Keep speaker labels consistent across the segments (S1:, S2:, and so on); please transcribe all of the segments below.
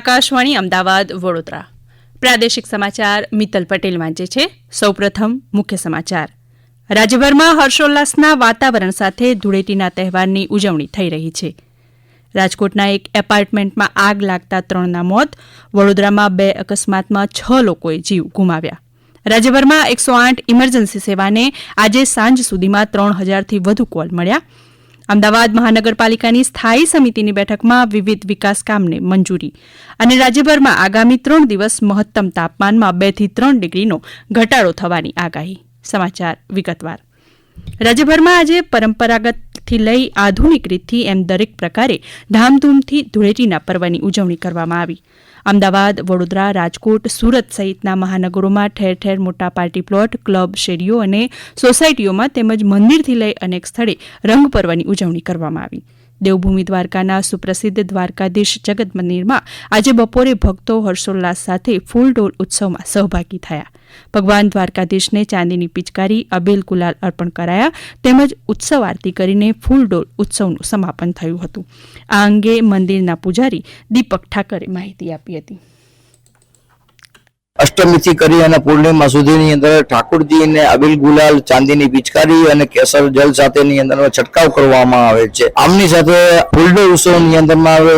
S1: આકાશવાણી અમદાવાદ વડોદરા પ્રાદેશિક સમાચાર મિત્તલ પટેલ વાંચે છે સૌપ્રથમ મુખ્ય સમાચાર રાજ્યભરમાં હર્ષોલ્લાસના વાતાવરણ સાથે ધૂળેટીના તહેવારની ઉજવણી થઈ રહી છે રાજકોટના એક એપાર્ટમેન્ટમાં આગ લાગતા ત્રણના મોત વડોદરામાં બે અકસ્માતમાં છ લોકોએ જીવ ગુમાવ્યા રાજ્યભરમાં એકસો આઠ ઇમરજન્સી સેવાને આજે સાંજ સુધીમાં ત્રણ હજારથી વધુ કોલ મળ્યા અમદાવાદ મહાનગરપાલિકાની સ્થાયી સમિતિની બેઠકમાં વિવિધ વિકાસ કામને મંજૂરી અને રાજ્યભરમાં આગામી ત્રણ દિવસ મહત્તમ તાપમાનમાં બેથી ત્રણ ડિગ્રીનો ઘટાડો થવાની આગાહી સમાચાર વિગતવાર રાજ્યભરમાં આજે પરંપરાગતથી લઈ આધુનિક રીતથી એમ દરેક પ્રકારે ધામધૂમથી ધૂળેટીના પર્વની ઉજવણી કરવામાં આવી અમદાવાદ વડોદરા રાજકોટ સુરત સહિતના મહાનગરોમાં ઠેર ઠેર મોટા પાર્ટી પ્લોટ ક્લબ શેરીઓ અને સોસાયટીઓમાં તેમજ મંદિરથી લઈ અનેક સ્થળે રંગપર્વની ઉજવણી કરવામાં આવી દેવભૂમિ દ્વારકાના સુપ્રસિદ્ધ દ્વારકાધીશ જગત મંદિરમાં આજે બપોરે ભક્તો હર્ષોલ્લાસ સાથે ફૂલ ડોલ ઉત્સવમાં સહભાગી થયા ભગવાન દ્વારકાધીશને ચાંદીની પિચકારી અબેલ કુલાલ અર્પણ કરાયા તેમજ ઉત્સવ આરતી કરીને ફૂલડોલ ઉત્સવનું સમાપન થયું હતું આ અંગે મંદિરના પૂજારી દીપક ઠાકરે માહિતી આપી હતી
S2: અષ્ટમીથી કરી અને પૂર્ણિમા સુધીની અંદર ઠાકોરજીને અબિલ ગુલાલ ચાંદીની પિચકારી અને કેસર જલ સાથેની અંદર છંટકાવ કરવામાં આવે છે આમની સાથે ફૂલડો ઉત્સવની અંદરમાં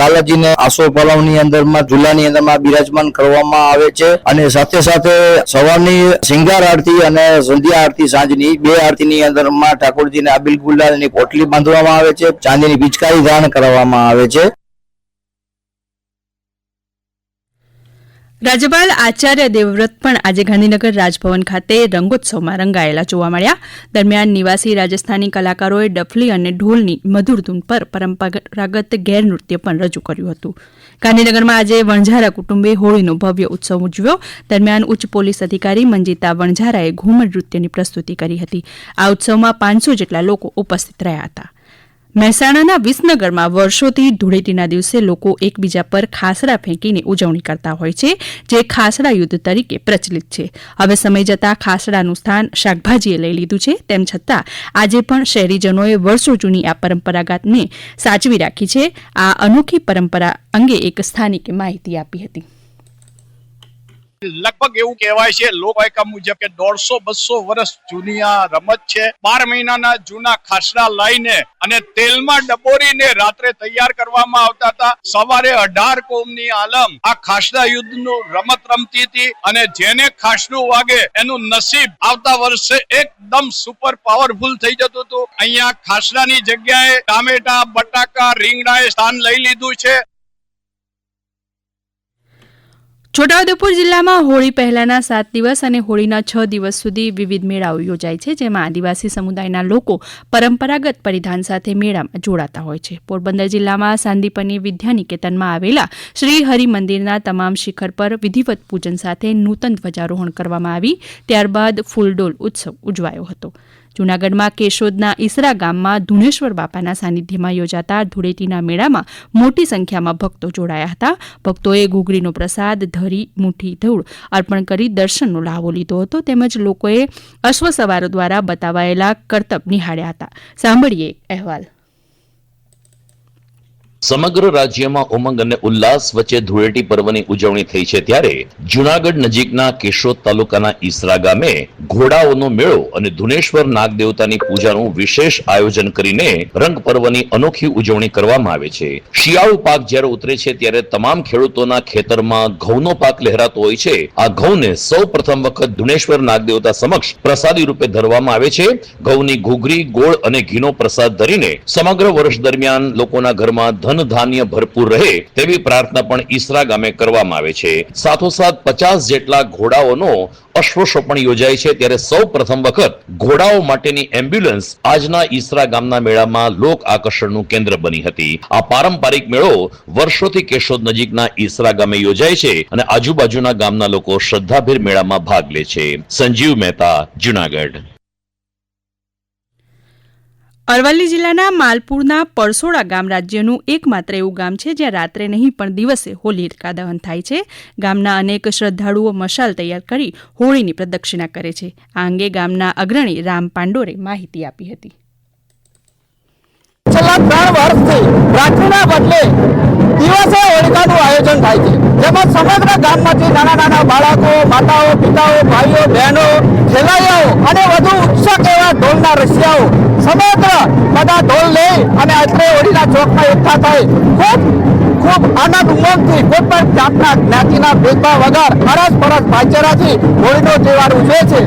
S2: લાલાજીને આસો પલાવની અંદરમાં ઝૂલાની અંદરમાં બિરાજમાન કરવામાં આવે છે અને સાથે સાથે સવારની શિંગાર આરતી અને સંધ્યા આરતી સાંજની બે આરતીની અંદરમાં ઠાકોરજીને અબિલ ગુલાલની પોટલી બાંધવામાં આવે છે ચાંદીની પિચકારી દાન કરવામાં આવે છે
S1: રાજ્યપાલ આચાર્ય દેવવ્રત પણ આજે ગાંધીનગર રાજભવન ખાતે રંગોત્સવમાં રંગાયેલા જોવા મળ્યા દરમિયાન નિવાસી રાજસ્થાની કલાકારોએ ડફલી અને ઢોલની મધુર ધૂન પર પરંપરાગત ગેરનૃત્ય પણ રજૂ કર્યું હતું ગાંધીનગરમાં આજે વણઝારા કુટુંબે હોળીનો ભવ્ય ઉત્સવ ઉજવ્યો દરમિયાન ઉચ્ચ પોલીસ અધિકારી મંજીતા વણઝારાએ ઘૂમર નૃત્યની પ્રસ્તુતિ કરી હતી આ ઉત્સવમાં પાંચસો જેટલા લોકો ઉપસ્થિત રહ્યા હતા મહેસાણાના વિસનગરમાં વર્ષોથી ધૂળેટીના દિવસે લોકો એકબીજા પર ખાસડા ફેંકીને ઉજવણી કરતા હોય છે જે ખાસડા યુદ્ધ તરીકે પ્રચલિત છે હવે સમય જતાં ખાસડાનું સ્થાન શાકભાજીએ લઈ લીધું છે તેમ છતાં આજે પણ શહેરીજનોએ વર્ષો જૂની આ પરંપરાગતને સાચવી રાખી છે આ અનોખી પરંપરા અંગે એક સ્થાનિકે માહિતી આપી હતી
S2: લગભગ એવું કહેવાય છે લોક મુજબ કે દોઢસો બસો વર્ષ જૂની આ રમત છે બાર મહિનાના જૂના ખાસડા લઈને અને તેલમાં ડબોરીને રાત્રે તૈયાર કરવામાં આવતા હતા સવારે અઢાર કોમની આલમ આ ખાસડા યુદ્ધનું રમત રમતી હતી અને જેને ખાસડું વાગે એનું નસીબ આવતા વર્ષે એકદમ સુપર પાવરફુલ થઈ જતું હતું અહીંયા ખાસડાની જગ્યાએ ટામેટા બટાકા રીંગણાએ સ્થાન લઈ લીધું છે
S1: છોટાઉદેપુર જિલ્લામાં હોળી પહેલાના સાત દિવસ અને હોળીના છ દિવસ સુધી વિવિધ મેળાઓ યોજાય છે જેમાં આદિવાસી સમુદાયના લોકો પરંપરાગત પરિધાન સાથે મેળામાં જોડાતા હોય છે પોરબંદર જિલ્લામાં સાંદીપની વિદ્યાનિકેતનમાં આવેલા શ્રી હરિ મંદિરના તમામ શિખર પર વિધિવત પૂજન સાથે નૂતન ધ્વજારોહણ કરવામાં આવી ત્યારબાદ ફૂલડોલ ઉત્સવ ઉજવાયો હતો જૂનાગઢમાં કેશોદના ઈસરા ગામમાં ધુણેશ્વર બાપાના સાનિધ્યમાં યોજાતા ધૂળેટીના મેળામાં મોટી સંખ્યામાં ભક્તો જોડાયા હતા ભક્તોએ ઘૂઘરીનો પ્રસાદ ધરી મુઠ્ઠી ધૂળ અર્પણ કરી દર્શનનો લાહવો લીધો હતો તેમજ લોકોએ અશ્વ સવારો દ્વારા બતાવાયેલા કરતબ નિહાળ્યા હતા સાંભળીએ અહેવાલ
S2: સમગ્ર રાજ્યમાં ઉમંગ અને ઉલ્લાસ વચ્ચે ધૂળેટી પર્વની ઉજવણી થઈ છે ત્યારે જુનાગઢ નજીકના કેશોદ તાલુકાના ઈસરા ગામે ઘોડાઓનો મેળો અને ધુનેશ્વર નાગદેવતાની પૂજાનું વિશેષ આયોજન કરીને રંગ પર્વની અનોખી ઉજવણી કરવામાં આવે છે શિયાળુ પાક જ્યારે ઉતરે છે ત્યારે તમામ ખેડૂતોના ખેતરમાં ઘઉંનો પાક લહેરાતો હોય છે આ ઘઉંને સૌ પ્રથમ વખત ધુનેશ્વર નાગદેવતા સમક્ષ પ્રસાદી રૂપે ધરવામાં આવે છે ઘઉંની ઘૂઘરી ગોળ અને ઘીનો પ્રસાદ ધરીને સમગ્ર વર્ષ દરમિયાન લોકોના ઘરમાં ધન ધાન્ય ભરપૂર રહે તેવી પ્રાર્થના પણ ઈસરા ગામે કરવામાં આવે છે સાથોસાથ પચાસ જેટલા ઘોડાઓનો અશ્વશો પણ યોજાય છે ત્યારે સૌ પ્રથમ વખત ઘોડાઓ માટેની એમ્બ્યુલન્સ આજના ઈસરા ગામના મેળામાં લોક આકર્ષણનું કેન્દ્ર બની હતી આ પારંપરિક મેળો વર્ષોથી કેશોદ નજીકના ઈસરા ગામે યોજાય છે અને આજુબાજુના ગામના લોકો શ્રદ્ધાભેર મેળામાં ભાગ લે છે સંજીવ મહેતા જુનાગઢ
S1: અરવલ્લી જિલ્લાના માલપુરના પરસોડા ગામ રાજ્યનું એકમાત્ર એવું ગામ છે જ્યાં રાત્રે નહીં પણ દિવસે હોલિકા દહન થાય છે ગામના અનેક શ્રદ્ધાળુઓ મશાલ તૈયાર કરી હોળીની પ્રદક્ષિણા કરે છે આ અંગે ગામના અગ્રણી રામ પાંડોરે માહિતી આપી હતી
S2: છેલ્લા ત્રણ વર્ષથી રાત્રિના બદલે દિવસે હોલિકાનું આયોજન થાય છે જેમાં સમગ્ર ગામમાંથી નાના નાના બાળકો માતાઓ પિતાઓ ભાઈઓ બહેનો ખેલૈયાઓ અને વધુ ઉત્સુક એવા ઢોલના રસિયાઓ સમગ્ર બધા ઢોલ લઈ અને અત્રે ઓડીના ચોકમાં એકઠા થાય ખૂબ ખૂબ આનંદ ઉમંગથી કોઈ પણ જાતના જ્ઞાતિના ભેદભાવ વગર અરસ પરસ ભાઈચારાથી હોળીનો તહેવાર ઉજવે છે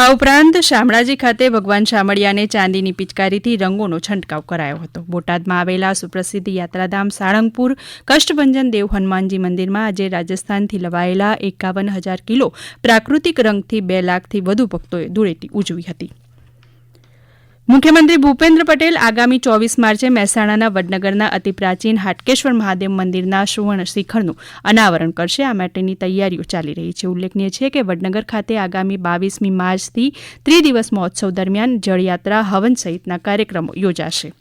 S1: આ ઉપરાંત શામળાજી ખાતે ભગવાન શામળિયાને ચાંદીની પિચકારીથી રંગોનો છંટકાવ કરાયો હતો બોટાદમાં આવેલા સુપ્રસિદ્ધ યાત્રાધામ સાળંગપુર કષ્ટભંજન દેવ હનુમાનજી મંદિરમાં આજે રાજસ્થાનથી લવાયેલા એકાવન હજાર કિલો પ્રાકૃતિક રંગથી બે લાખથી વધુ ભક્તોએ ધૂળેટી ઉજવી હતી મુખ્યમંત્રી ભૂપેન્દ્ર પટેલ આગામી ચોવીસ માર્ચે મહેસાણાના વડનગરના અતિ પ્રાચીન હાટકેશ્વર મહાદેવ મંદિરના સુવર્ણ શિખરનું અનાવરણ કરશે આ માટેની તૈયારીઓ ચાલી રહી છે ઉલ્લેખનીય છે કે વડનગર ખાતે આગામી બાવીસમી માર્ચથી ત્રિદિવસ મહોત્સવ દરમિયાન જળયાત્રા હવન સહિતના કાર્યક્રમો યોજાશે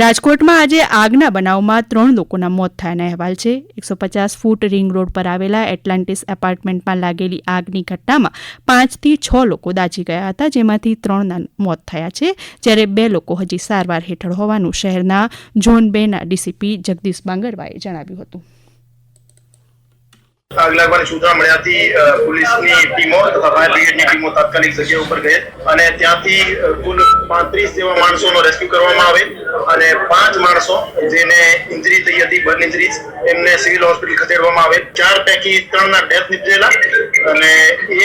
S1: રાજકોટમાં આજે આગના બનાવમાં ત્રણ લોકોના મોત થયાના અહેવાલ છે એકસો પચાસ ફૂટ રિંગ રોડ પર આવેલા એટલાન્ટિસ એપાર્ટમેન્ટમાં લાગેલી આગની ઘટનામાં પાંચથી છ લોકો દાઝી ગયા હતા જેમાંથી ત્રણના મોત થયા છે જ્યારે બે લોકો હજી સારવાર હેઠળ હોવાનું શહેરના ઝોન બેના ડીસીપી જગદીશ બાંગરવાએ જણાવ્યું હતું
S2: આગ લાગવાની સૂચના મળ્યાથી પોલીસની ટીમો તથા ફાયર બ્રિગેડની ટીમો તાત્કાલિક જગ્યા ઉપર ગઈ અને ત્યાંથી કુલ પાંત્રીસ જેવા માણસોનો રેસ્ક્યુ કરવામાં આવે અને પાંચ માણસો જેને ઇન્જરી થઈ હતી બર્ન ઇન્જરીઝ એમને સિવિલ હોસ્પિટલ ખસેડવામાં આવે ચાર પૈકી ત્રણના ડેથ નીપજેલા અને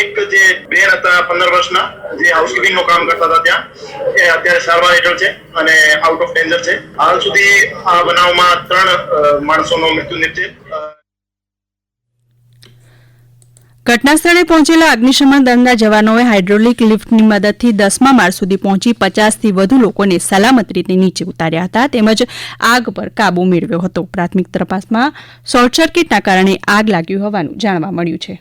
S2: એક જે બેન હતા પંદર વર્ષના જે હાઉસકીપિંગનું કામ કરતા હતા ત્યાં એ અત્યારે સારવાર હેઠળ છે અને આઉટ ઓફ ડેન્જર છે હાલ સુધી આ બનાવમાં ત્રણ માણસોનો મૃત્યુ નીપજે
S1: ઘટના સ્થળે પહોંચેલા અગ્નિશમન દળના જવાનોએ હાઇડ્રોલિક લિફ્ટની મદદથી દસમા માળ સુધી પહોંચી પચાસથી વધુ લોકોને સલામત રીતે નીચે ઉતાર્યા હતા તેમજ આગ પર કાબુ મેળવ્યો હતો પ્રાથમિક તપાસમાં શોર્ટ સર્કિટના કારણે આગ લાગ્યું હોવાનું જાણવા મળ્યું છે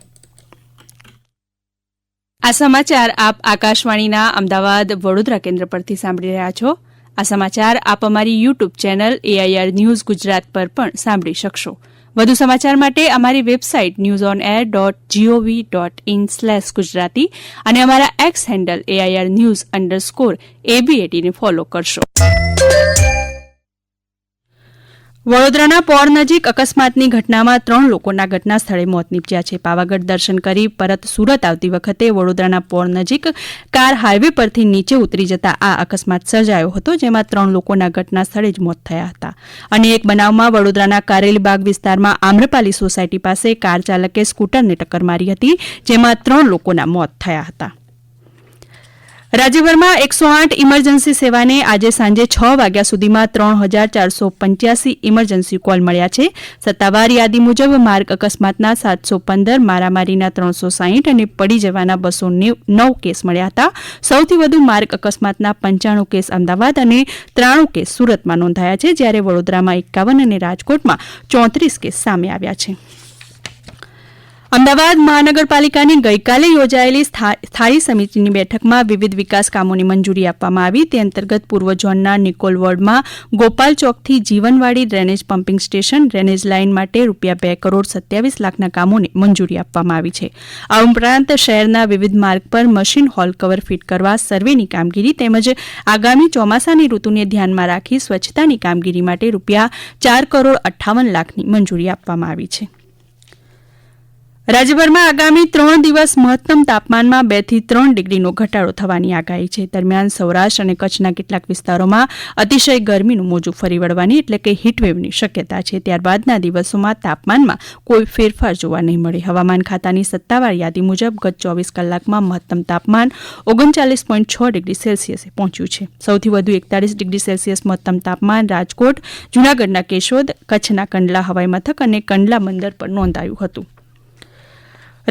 S1: આ સમાચાર આપ આકાશવાણીના અમદાવાદ વડોદરા કેન્દ્ર પરથી સાંભળી રહ્યા છો આ સમાચાર આપ અમારી YouTube channel AIR news Gujarat પર પણ સાંભળી શકશો વધુ સમાચાર માટે અમારી website news on air dot gov dot in slash Gujarati અને અમારા X handle AIR news underscore એબીએટીને ફોલો કરશો વડોદરાના પોર નજીક અકસ્માતની ઘટનામાં ત્રણ લોકોના ઘટના સ્થળે મોત નીપજ્યા છે પાવાગઢ દર્શન કરી પરત સુરત આવતી વખતે વડોદરાના પોર નજીક કાર હાઇવે પરથી નીચે ઉતરી જતા આ અકસ્માત સર્જાયો હતો જેમાં ત્રણ લોકોના ઘટના સ્થળે જ મોત થયા હતા અને એક બનાવમાં વડોદરાના કારેલીબાગ વિસ્તારમાં આમ્રપાલી સોસાયટી પાસે કાર ચાલકે સ્કૂટરને ટક્કર મારી હતી જેમાં ત્રણ લોકોના મોત થયા હતા રાજ્યભરમાં એકસો આઠ ઇમરજન્સી સેવાને આજે સાંજે છ વાગ્યા સુધીમાં ત્રણ હજાર ચારસો પંચ્યાસી ઇમરજન્સી કોલ મળ્યા છે સત્તાવાર યાદી મુજબ માર્ગ અકસ્માતના સાતસો પંદર મારામારીના ત્રણસો સાહીઠ અને પડી જવાના બસો નવ કેસ મળ્યા હતા સૌથી વધુ માર્ગ અકસ્માતના પંચાણું કેસ અમદાવાદ અને ત્રાણું કેસ સુરતમાં નોંધાયા છે જ્યારે વડોદરામાં એકાવન અને રાજકોટમાં ચોત્રીસ કેસ સામે આવ્યા છે અમદાવાદ મહાનગરપાલિકાની ગઈકાલે યોજાયેલી સ્થાયી સમિતિની બેઠકમાં વિવિધ વિકાસ કામોની મંજૂરી આપવામાં આવી તે અંતર્ગત પૂર્વ ઝોનના નિકોલ વોર્ડમાં ગોપાલ ચોકથી Jivanwadi drainage pumping station drainage line માટે રૂપિયા બે કરોડ સત્યાવીસ લાખના કામોને મંજૂરી આપવામાં આવી છે આ ઉપરાંત શહેરના વિવિધ માર્ગ પર મશીન હોલ કવર ફિટ કરવા સર્વેની કામગીરી તેમજ આગામી ચોમાસાની ઋતુને ધ્યાનમાં રાખી સ્વચ્છતાની કામગીરી માટે રૂપિયા ચાર કરોડ અઠ્ઠાવન લાખની મંજૂરી આપવામાં આવી છે રાજ્યભરમાં આગામી ત્રણ દિવસ મહત્તમ તાપમાનમાં બે થી ત્રણ ડિગ્રીનો ઘટાડો થવાની આગાહી છે દરમિયાન સૌરાષ્ટ્ર અને કચ્છના કેટલાક વિસ્તારોમાં અતિશય ગરમીનું મોજું ફરી વળવાની એટલે કે હીટવેવની શક્યતા છે ત્યારબાદના દિવસોમાં તાપમાનમાં કોઈ ફેરફાર જોવા નહીં મળે હવામાન ખાતાની સત્તાવાર યાદી મુજબ ગત ચોવીસ કલાકમાં મહત્તમ તાપમાન ઓગણચાલીસ પોઈન્ટ છ ડિગ્રી સેલ્સિયસે પહોંચ્યું છે સૌથી વધુ એકતાલીસ ડિગ્રી સેલ્સિયસ મહત્તમ તાપમાન રાજકોટ જૂનાગઢના કેશોદ કચ્છના કંડલા હવાઈ મથક અને કંડલા બંદર પર નોંધાયું હતું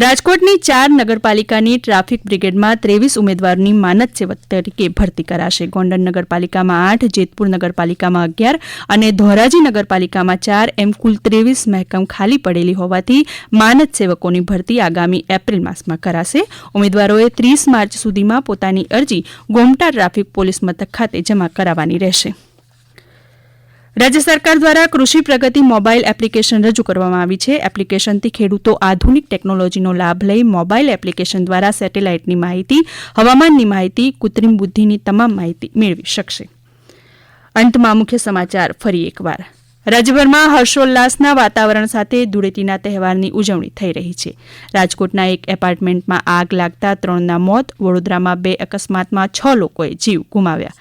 S1: રાજકોટની ચાર નગરપાલિકાની ટ્રાફિક બ્રિગેડમાં ત્રેવીસ ઉમેદવારોની માનદ સેવક તરીકે ભરતી કરાશે ગોંડલ નગરપાલિકામાં આઠ જેતપુર નગરપાલિકામાં અગિયાર અને ધોરાજી નગરપાલિકામાં ચાર એમ કુલ ત્રેવીસ મહેકમ ખાલી પડેલી હોવાથી માનદ સેવકોની ભરતી આગામી એપ્રિલ માસમાં કરાશે ઉમેદવારોએ ત્રીસ માર્ચ સુધીમાં પોતાની અરજી ગોમટા ટ્રાફિક પોલીસ મથક ખાતે જમા કરાવવાની રહેશે રાજ્ય સરકાર દ્વારા કૃષિ પ્રગતિ મોબાઈલ એપ્લિકેશન રજૂ કરવામાં આવી છે એપ્લિકેશનથી ખેડૂતો આધુનિક ટેકનોલોજીનો લાભ લઈ મોબાઈલ એપ્લિકેશન દ્વારા સેટેલાઇટની માહિતી હવામાનની માહિતી કૃત્રિમ બુદ્ધિની તમામ માહિતી મેળવી શકશે અંતમાં મુખ્ય સમાચાર ફરી એકવાર રાજ્યભરમાં હર્ષોલ્લાસના વાતાવરણ સાથે ધૂળેટીના તહેવારની ઉજવણી થઈ રહી છે રાજકોટના એક એપાર્ટમેન્ટમાં આગ લાગતા ત્રણના મોત વડોદરામાં બે અકસ્માતમાં છ લોકોએ જીવ ગુમાવ્યા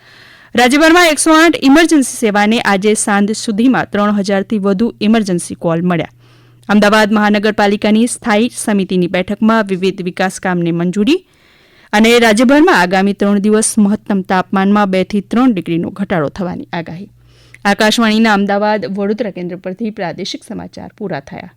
S1: રાજ્યભરમાં એકસો આઠ ઇમરજન્સી સેવાને આજે સાંજ સુધીમાં ત્રણ હજારથી વધુ ઇમરજન્સી કોલ મળ્યા અમદાવાદ મહાનગરપાલિકાની સ્થાયી સમિતિની બેઠકમાં વિવિધ વિકાસકામને મંજૂરી અને રાજ્યભરમાં આગામી ત્રણ દિવસ મહત્તમ તાપમાનમાં બેથી ત્રણ ડિગ્રીનો ઘટાડો થવાની આગાહી આકાશવાણીના અમદાવાદ વડોદરા કેન્દ્ર પરથી પ્રાદેશિક સમાચાર પૂરા થયા